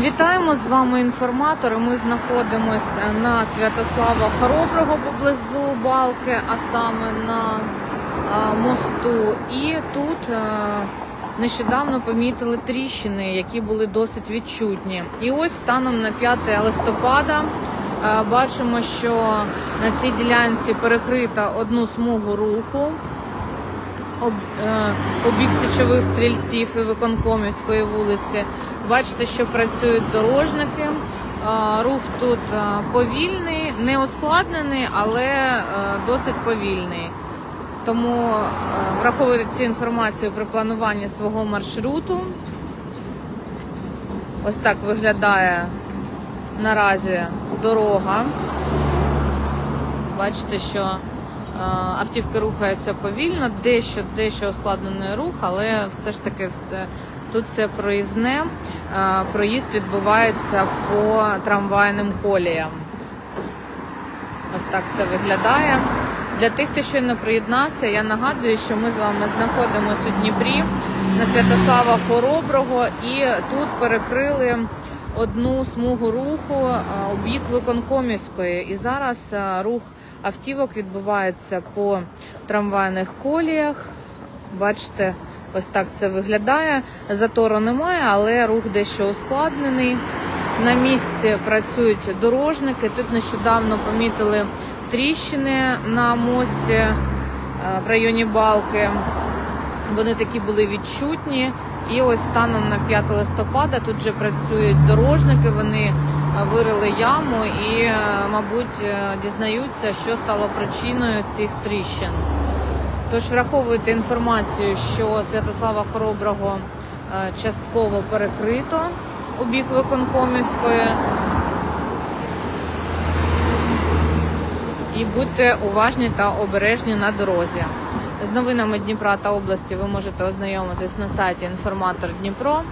Вітаємо з вами інформатори. Ми знаходимося на Святослава Хороброго поблизу Балки, а саме на мосту. І тут а, нещодавно помітили тріщини, які були досить відчутні. І ось станом на 5 листопада а, бачимо, що на цій ділянці перекрита одну смугу руху е, у січових стрільців і виконкомівської вулиці. Бачите, що працюють дорожники. Е, Рух тут е, повільний, не ускладнений, але досить повільний. Тому враховуйте цю інформацію при плануванні свого маршруту. Ось так виглядає наразі дорога. Бачите, що автівки рухаються повільно, дещо, дещо ускладнений рух, але все ж таки все, тут це проїзне. Проїзд відбувається по трамвайним коліям. Ось так це виглядає. Для тих, хто щойно приєднався, я нагадую, що ми з вами знаходимося у Дніпрі на Святослава Хороброго і тут перекрили одну смугу руху у бік Виконкомівської. І зараз рух автівок відбувається по трамвайних коліях. Бачите, ось так це виглядає. Затору немає, але рух дещо ускладнений. На місці працюють дорожники. Тут нещодавно помітили тріщини на мості в районі Балки. Вони такі були відчутні. І ось станом на 5 листопада тут вже працюють дорожники. Вони е, вирили яму і, е, мабуть, е, дізнаються, що стало причиною цих тріщин. Тож враховуйте інформацію, що Святослава Хороброго частково перекрито у бік Виконкомівської. І будьте уважні та обережні на дорозі. З новинами Дніпра та області ви можете ознайомитись на сайті Інформатор Дніпро.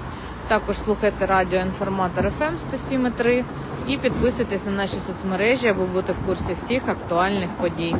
Також слухайте радіо Інформатор ФМ 107.3 і підписуйтесь на наші соцмережі, аби бути в курсі всіх актуальних подій.